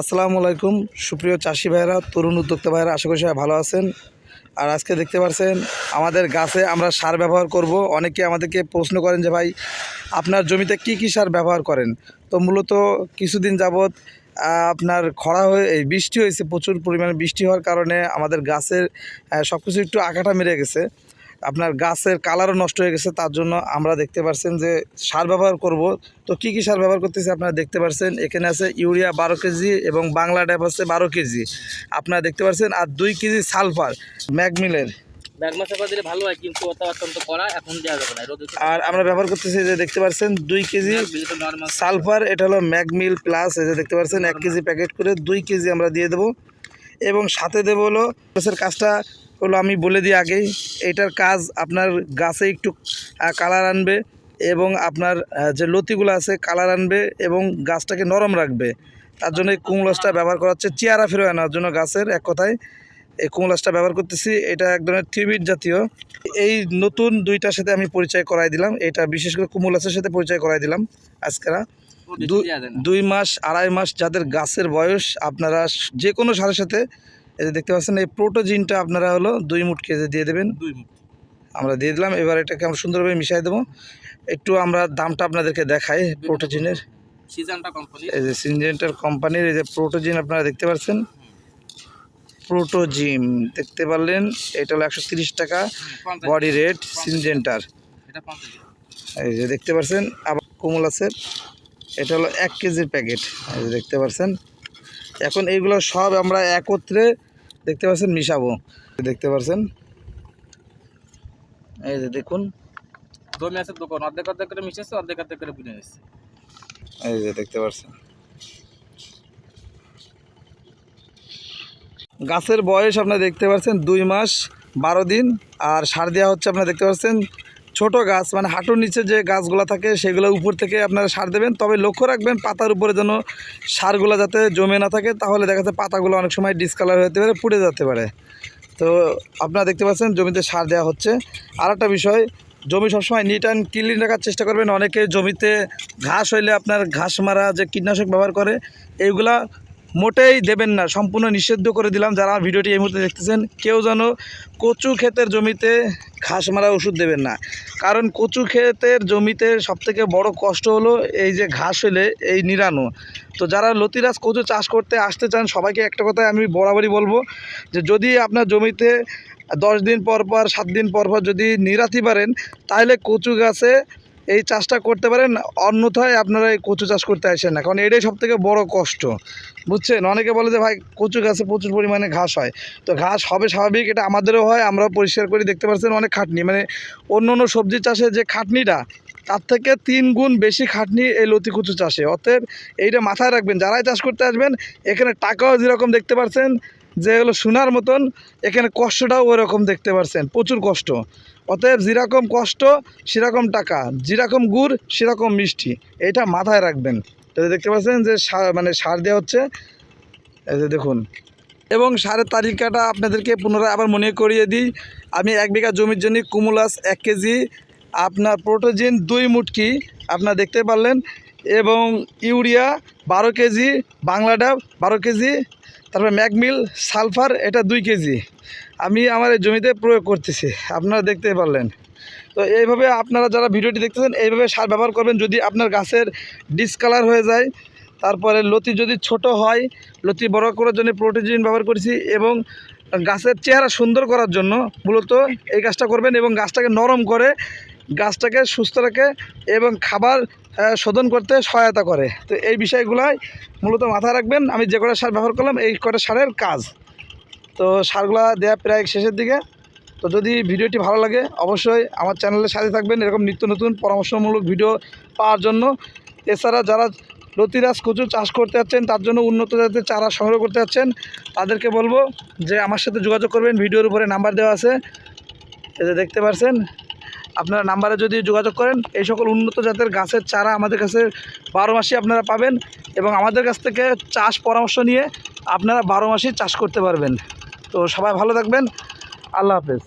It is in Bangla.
আসসালামু আলাইকুম। সুপ্রিয় চাষি ভাইরা তরুণ উদ্যোক্তা ভাইরা আশা করি সবাই ভালো আছেন। আর আজকে দেখতে পাচ্ছেন আমাদের গাছে আমরা সার ব্যবহার করব। অনেকে আমাদেরকে প্রশ্ন করেন যে, ভাই, আপনার জমিতে কি কি সার ব্যবহার করেন? তো মূলত কিছুদিন যাবৎ আপনার খরা হয়ে, এই বৃষ্টি হয়েছে, প্রচুর পরিমাণে বৃষ্টি হওয়ার কারণে আমাদের গাছের সব কিছু একটু আঘাটা মেরে গেছে। আপনার গাছের কালারও নষ্ট হয়ে গেছে তার জন্য আমরা দেখতে পাচ্ছেন যে সার ব্যবহার করব। তো কি কি সার ব্যবহার করতেছি আপনারা দেখতে পাচ্ছেন এখানে আছে ইউরিয়া বারো কেজি এবং বাংলা ড্যাপ আছে বারো কেজি। আপনারা দেখতে পাচ্ছেন আর দুই কেজি সালফার ম্যাগমিলের। হয় আর আমরা ব্যবহার করতেছি যে দেখতে পাচ্ছেন দুই কেজি সালফার। এটা হলো ম্যাগমিল প্লাস এই যে দেখতে পাচ্ছেন এক কেজি প্যাকেট করে দুই কেজি আমরা দিয়ে দেবো। এবং সাথে দেবো হলো গাছের কাজটা হলো আমি বলে দিই আগেই এটার কাজ আপনার গাছে একটু কালার আনবে এবং আপনার যে লতিগুলো আছে কালার আনবে এবং গাছটাকে নরম রাখবে। তার জন্য এই কুমলাসটা ব্যবহার করা হচ্ছে চেয়ারা ফেরো আনার জন্য গাছের এক কথায়। এই কুমলাসটা ব্যবহার করতেছি এটা এক ধরনের থ্রিবিট জাতীয়। এই নতুন দুইটার সাথে আমি পরিচয় করাই দিলাম এটা বিশেষ করে কুমলাসের সাথে পরিচয় করাই দিলাম আজকেরা। দুই মাস আড়াই মাস যাদের গাছের বয়স আপনারা যে কোনো সারের সাথে এই যে দেখতে পাচ্ছেন এই প্রোটোজিনটা আপনারা হলো দুই মুঠ কেজি দিয়ে দেবেন। দুই আমরা দিয়ে দিলাম এবার এটাকে আমরা সুন্দরভাবে মিশিয়ে দেবো। একটু আমরা দামটা আপনাদেরকে দেখাই প্রোটোজিনের এই যে সিনজেন্টার কোম্পানির এই যে প্রোটোজিন আপনারা দেখতে পাচ্ছেন। প্রোটোজিম দেখতে পারলেন এটা হলো একশো তিরিশ টাকা বডি রেট সিনজেন্টার এই যে দেখতে পাচ্ছেন আবার কোমল আছে। এটা হলো এক কেজির প্যাকেট এই যে দেখতে পাচ্ছেন এখন এইগুলো সব আমরা একত্রে দেখতে পাচ্ছেন মিশাবো। দেখতে পাচ্ছেন? এই যে দেখুন। জমি আছে দোকান অর্ধেক অর্ধেক করে মিশেছে অর্ধেক অর্ধেক করে বুনে নিচ্ছে এই যে দেখতে পাচ্ছেন। গাছের বয়স আপনারা দেখতে পাচ্ছেন দুই মাস বারো দিন আর সার দেওয়া হচ্ছে আপনারা দেখতে পাচ্ছেন ছোট গাছ মানে হাঁটুর নিচে যে গাছগুলো থাকে, সেগুলো উপর থেকে আপনারা সার দেবেন। তবে লক্ষ্য রাখবেন, পাতার উপরে যেন সারগুলো যাতে জমে না থাকে, তাহলে দেখা যাচ্ছে পাতাগুলো অনেক সময় ডিসকালার হতে পারে, পুড়ে যেতে পারে। তো আপনারা দেখতে পাচ্ছেন, জমিতে সার দেওয়া হচ্ছে। আর একটা বিষয়, জমি সবসময় নিট অ্যান্ড ক্লিন রাখার চেষ্টা করবেন। অনেকে জমিতে ঘাস হইলে আপনার ঘাস মারা যে কীটনাশক ব্যবহার করে এইগুলা মোটেই দেবেন না, সম্পূর্ণ নিষিদ্ধ করে দিলাম। যারা আমার ভিডিওটি এই মুহূর্তে দেখতেছেন, কেউ যেন কচু ক্ষেতের জমিতে ঘাস মারা ওষুধ দেবেন না। কারণ কচু ক্ষেতের জমিতে সবথেকে বড় কষ্ট হলো এই যে ঘাস হলে এই নিরানো তো যারা লতিরাজ কচু চাষ করতে আসতে চান, সবাইকে একটা কথাই আমি বরাবরই বলব, যে যদি আপনার জমিতে দশ দিন পর পর, সাত দিন পর পর যদি নিরাতি পারেন তাহলে কচু গাছে এই চাষটা করতে পারেন, অন্যথায় আপনারা এই কচু চাষ করতে আসেন না। কারণ এটাই সব থেকে বড় কষ্ট। বুঝছেন? অনেকে বলে যে, ভাই, কচু গাছে প্রচুর পরিমাণে ঘাস হয়। তো ঘাস হবে স্বাভাবিক, এটা আমাদেরও হয়, আমরাও পরিষ্কার করি। দেখতে পাচ্ছেন অনেক খাটনি। মানে অন্য অন্য সবজি চাষে যে খাটনিটা, তার থেকে তিন গুণ বেশি খাটনি এই লতি কচু চাষে। অতএব এইটা মাথায় রাখবেন। যারাই চাষ করতে আসবেন, এখানে টাকাও যেরকম দেখতে পাচ্ছেন যে হলো সোনার মতন, এখানে কষ্টটাও ওরকম দেখতে পারছেন, প্রচুর কষ্ট। অতএব যেরকম কষ্ট, সেরকম টাকা, যেরকম গুড়, সেরকম মিষ্টি, এটা মাথায় রাখবেন। তো দেখতে পাচ্ছেন যে সার মানে সার দেওয়া হচ্ছে। এই যে দেখুন। এবং সারের তালিকাটা আপনাদেরকে পুনরায় আবার মনে করিয়ে দিই। আমি এক বিঘা জমির জন্য কুমুলাস এক কেজি, আপনার প্রোটোজিন দুই মুটকি, আপনারা দেখতে পারলেন। এবং ইউরিয়া বারো কেজি বাংলা ডাব বারো কেজি তারপরে ম্যাগমিল সালফার, এটা দুই কেজি। আমি আমার এই জমিতে প্রয়োগ করতেছি, আপনারা দেখতে পারলেন। তো এইভাবে আপনারা যারা ভিডিওটি দেখতেছেন, এইভাবে সার ব্যবহার করবেন। যদি আপনার গাছের ডিসকালার হয়ে যায়, তারপরে লতি যদি ছোট হয়, লতি বড় করার জন্য প্রোটিজিন ব্যবহার করেছি এবং গাছের চেহারা সুন্দর করার জন্য মূলত এই কাজটা করবেন এবং গাছটাকে নরম করে গাছটাকে সুস্থ রাখে এবং খাবার শোধন করতে সহায়তা করে। তো এই বিষয়গুলাই মূলত মাথায় রাখবেন। আমি যে কটা সার ব্যবহার করলাম, এই কটা সারের কাজ। তো সারগুলা দেওয়া প্রায় শেষের দিকে। তো যদি ভিডিওটি ভালো লাগে, অবশ্যই আমার চ্যানেলের সাথে থাকবেন। এরকম নিত্য নতুন পরামর্শমূলক ভিডিও পাওয়ার জন্য। এছাড়া যারা লতিরাজ কচু চাষ করতে যাচ্ছেন, তার জন্য উন্নত জাতের চারা সংগ্রহ করতে যাচ্ছেন, তাদেরকে বলব যে আমার সাথে যোগাযোগ করবেন। ভিডিওর উপরে নাম্বার দেওয়া আছে। এতে দেখতে পাচ্ছেন আপনারা নাম্বারে যদি যোগাযোগ করেন, এই সকল উন্নত জাতের গাছের চারা আমাদের কাছে বারো মাসই আপনারা পাবেন এবং আমাদের কাছ থেকে চাষ পরামর্শ নিয়ে আপনারা বারো মাসই চাষ করতে পারবেন। তো সবাই ভালো থাকবেন। আল্লাহ হাফেজ।